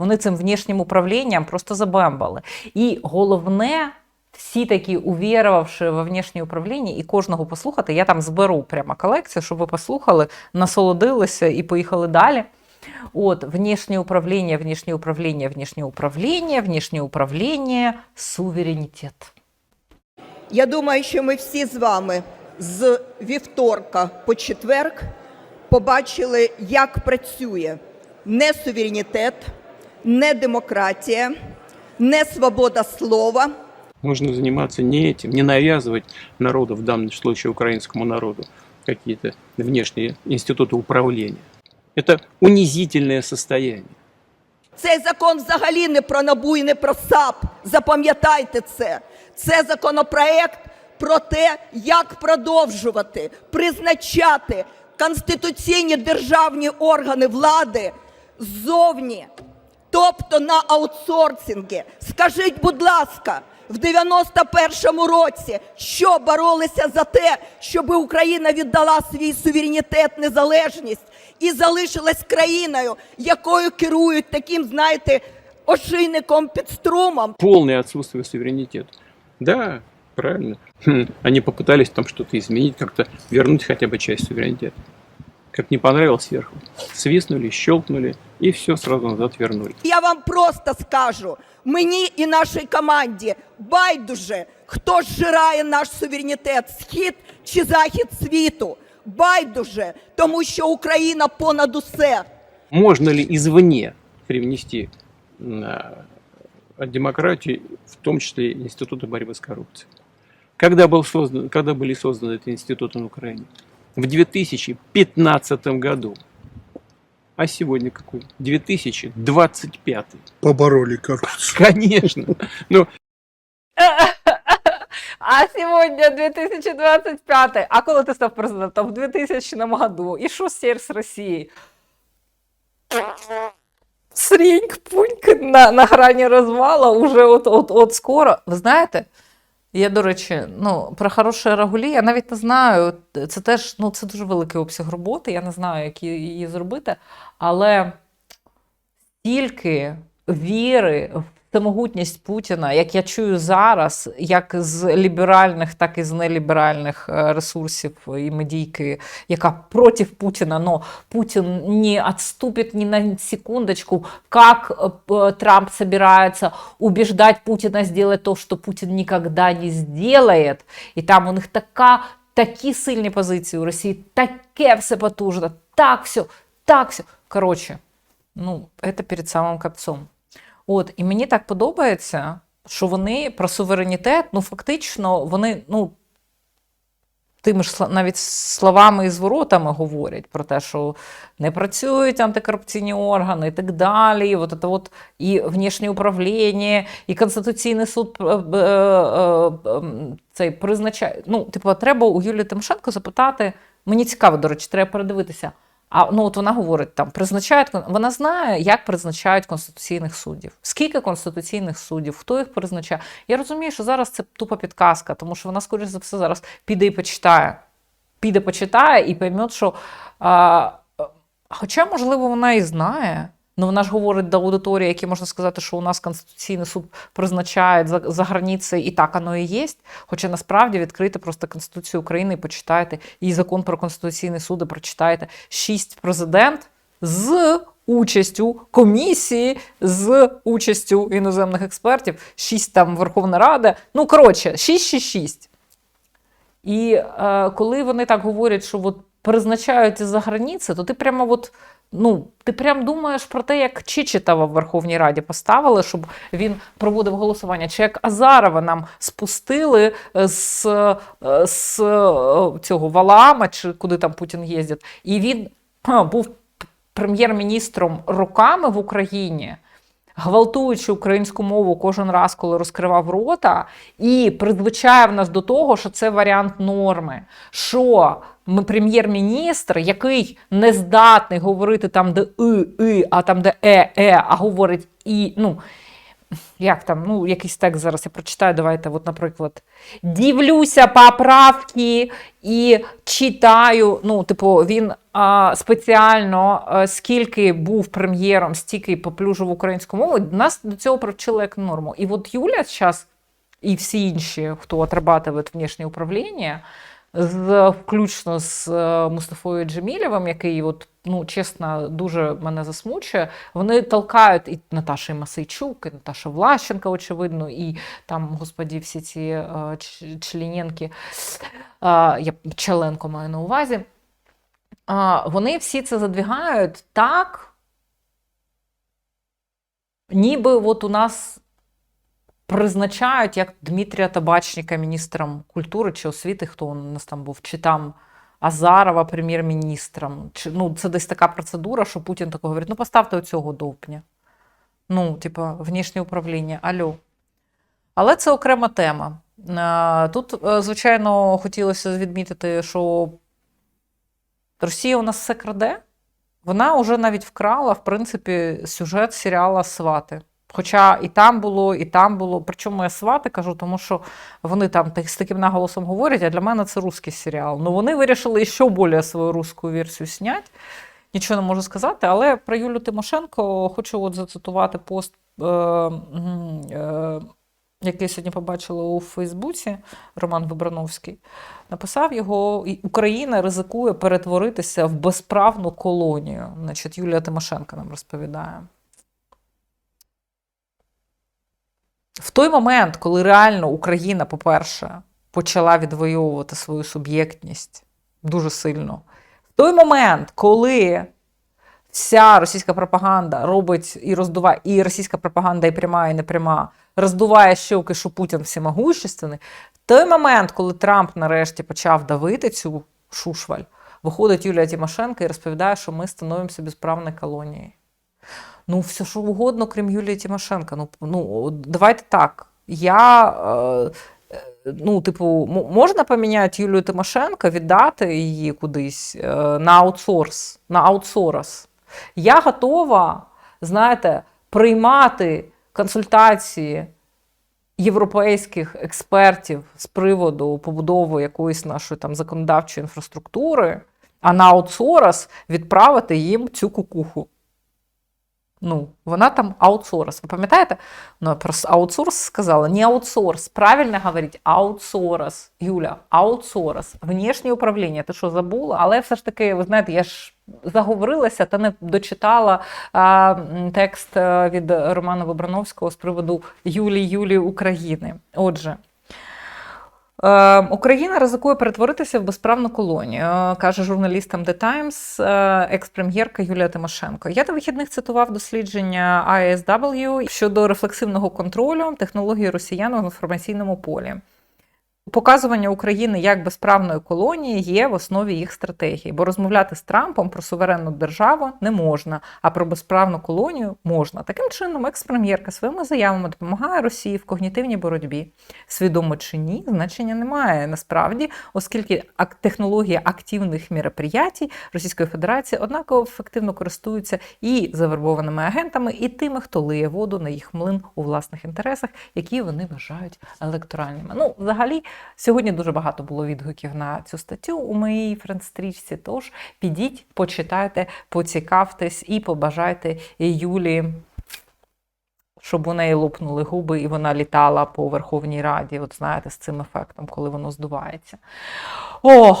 Вони цим внішнім управлінням просто забембали. І головне, всі такі увірувавши во внішнє управління, і кожного послухати, я там зберу прямо колекцію, щоб ви послухали, насолодилися і поїхали далі. От, внешнее управление, внешнее управление, внешнее управление, внешнее управление, суверенитет. Я думаю, що ми всі з вами з вівторка по четверг побачили, як працює не суверенітет, не демократія, не свобода слова. Нужно заниматься не этим, не навязывать народу, в данном случае украинскому народу, какие-то внешние институты управления. Это унизительное состояние. Цей закон взагалі не про НАБУ і не про САП. Запам'ятайте це. Це законопроект про те, як продовжувати призначати конституційні державні органи влади ззовні, тобто на аутсорсинги. Скажіть, будь ласка, в 91-му році що боролися за те, щоб Україна віддала свій суверенітет, незалежність і залишилась країною, якою керують таким, знаєте, ошийником під струмом. Полное отсутствие суверенитета. Да, правильно. Хм, Они попытались там что-то изменить, как-то вернуть хотя бы часть суверенитета. Как не понравилось сверху. Свистнули, щелкнули, и все сразу назад вернули. Я вам просто скажу, мені і нашій команді байдуже, хто зжирає наш суверенітет, схід чи захід світу. Байдуже, тому що Україна понад усе. Можно ли извне привнести на демократию, в том числе институты борьбы с коррупцией? Когда, был создан, когда были созданы эти институты на Украине? В 2015 году. А сегодня какой? 2025. побороли коррупцию. Конечно. Ну, А сьогодні 2025. А коли ти став президентом? В 2000 году. І що сер з Росії? Сріньк, пуньк на, на грані розвала уже от, от, от скоро. Ви знаєте, Я, до речі, ну, про хороше рагулі, я навіть не знаю. Це теж ну, це дуже великий обсяг роботи, я не знаю, як її зробити. Але стільки віри в самогутність Путіна, як я чую зараз, як з ліберальних, так і з неліберальних е, ресурсів і медійки, яка проти Путіна, но Путин не отступит ни на секундочку, как э, Трамп собирается убеждать Путина сделать то, что Путин никогда не сделает. І там у них така, такі сильні позиції у Росії, таке все потужно, так все, так все. Коротше, ну, це перед самим капцом. От, і мені так подобається, що вони про суверенітет, ну, фактично, вони, ну, тими ж навіть словами і зворотами говорять про те, що не працюють антикорупційні органи і так далі. От це от і внішнє управління, і Конституційний суд е, е, е, цей призначає. Ну, типу, треба у Юлії Тимошенко запитати. Мені цікаво, до речі, треба передивитися. А ну от вона говорить там, призначають вона знає, як призначають конституційних суддів. Скільки конституційних суддів, хто їх призначає. Я розумію, що зараз це тупа підказка, тому що вона, скоріш за все, зараз піде і почитає. Піде почитає і пойме, що. А, хоча, можливо, вона і знає. Ну, вона ж говорить до аудиторії, які можна сказати, що у нас Конституційний суд призначає за, за границею, і так воно і є. Хоча насправді відкрити просто Конституцію України і почитайте, і закон про Конституційний суд, і прочитайте. Шість президент з участю комісії, з участю іноземних експертів, шість там Верховна Рада. Ну, коротше, 6-6-6. І е, коли вони так говорять, що от призначають із-за границі, то ти прямо от, ну, ти прям думаєш про те, як Чичетова в Верховній Раді поставили, щоб він проводив голосування, чи як Азарова нам спустили з, е, з е, цього Валаама, чи куди там Путін їздить, і він був прем'єр-міністром роками в Україні гвалтуючи українську мову кожен раз, коли розкривав рота, і призвичаєв нас до того, що це варіант норми. Що прем'єр-міністр, який не здатний говорити там, де и, и, а там, де е, е, а говорить і. ну, як там, ну, якийсь текст зараз я прочитаю. Давайте, от, наприклад, дивлюся поправки і читаю. Ну, типу, він а, спеціально, а, скільки був прем'єром, стільки поплюжив українську мову. Нас до цього привчили як норму. І от Юля зараз і всі інші, хто отрабатує внішнє управління, з, включно з е, Мустафою Джемілєвим, який, от, ну, чесно, дуже мене засмучує, вони толкають і Наташа Масейчук, і Наташа Влащенка, очевидно, і там, господі, всі ці е, ч- члененки, е, я Челенко маю на увазі. А, вони всі це задвігають так, ніби от у нас призначають як Дмитрія Табачника міністром культури чи освіти, хто у нас там був, чи там Азарова прем'єр-міністром. Ну, це десь така процедура, що Путін такого говорить: ну поставте оцього довпня. Ну, типа, внішнє управління, алло. Але це окрема тема. Тут, е, звичайно, хотілося відмітити, що Росія у нас все краде. Вона вже навіть вкрала, в принципі, сюжет серіала Свати. Хоча і там було, і там було. Причому я свати кажу, тому що вони там з таким наголосом говорять, а для мене це русський серіал. Ну вони вирішили ще більше свою русську версію зняти. Нічого не можу сказати, але про Юлю Тимошенко хочу от зацитувати пост, е, е, який сьогодні побачила у Фейсбуці, Роман Вибрановський. Написав його: «І Україна ризикує перетворитися в безправну колонію. Значить, Юлія Тимошенко нам розповідає. В той момент, коли реально Україна, по-перше, почала відвоювати свою суб'єктність дуже сильно, в той момент, коли вся російська пропаганда робить і роздуває, і російська пропаганда, і пряма, і непряма, роздуває щоки, що Путін всемогущественний, в той момент, коли Трамп нарешті почав давити цю шушваль, виходить Юлія Тимошенко і розповідає, що ми становимося безправною колонією. Ну, все що угодно, крім Юлії Тимошенко. Ну, ну давайте так. Я, е, ну, типу, можна поміняти Юлію Тимошенко, віддати її кудись е, на аутсорс, на аутсорс. Я готова, знаєте, приймати консультації європейських експертів з приводу побудови якоїсь нашої там законодавчої інфраструктури, а на аутсорс відправити їм цю кукуху. Ну, вона там аутсорс. Ви пам'ятаєте? Ну, про аутсорс сказала. Не аутсорс. Правильно говорить аутсорс. Юля, аутсорс. Внішнє управління. Ти що забула? Але все ж таки, ви знаєте, я ж заговорилася та не дочитала а, текст е, від Романа Вибрановського з приводу Юлії Юлії України. Отже. Е, Україна ризикує перетворитися в безправну колонію, е, каже журналістам The Times е, екс-прем'єрка Юлія Тимошенко. Я на вихідних цитував дослідження ISW щодо рефлексивного контролю технології росіян в інформаційному полі. Показування України як безправної колонії є в основі їх стратегії, бо розмовляти з Трампом про суверенну державу не можна, а про безправну колонію можна. Таким чином, екс-прем'єрка своїми заявами допомагає Росії в когнітивній боротьбі. Свідомо чи ні, значення немає насправді, оскільки технологія активних мероприятій Російської Федерації однаково ефективно користуються і завербованими агентами, і тими, хто лиє воду на їх млин у власних інтересах, які вони вважають електоральними. Ну, взагалі, сьогодні дуже багато було відгуків на цю статтю у моїй френдстрічці. Тож підіть, почитайте, поцікавтесь і побажайте Юлі щоб у неї лопнули губи і вона літала по Верховній Раді, от знаєте, з цим ефектом, коли воно здувається. Ох,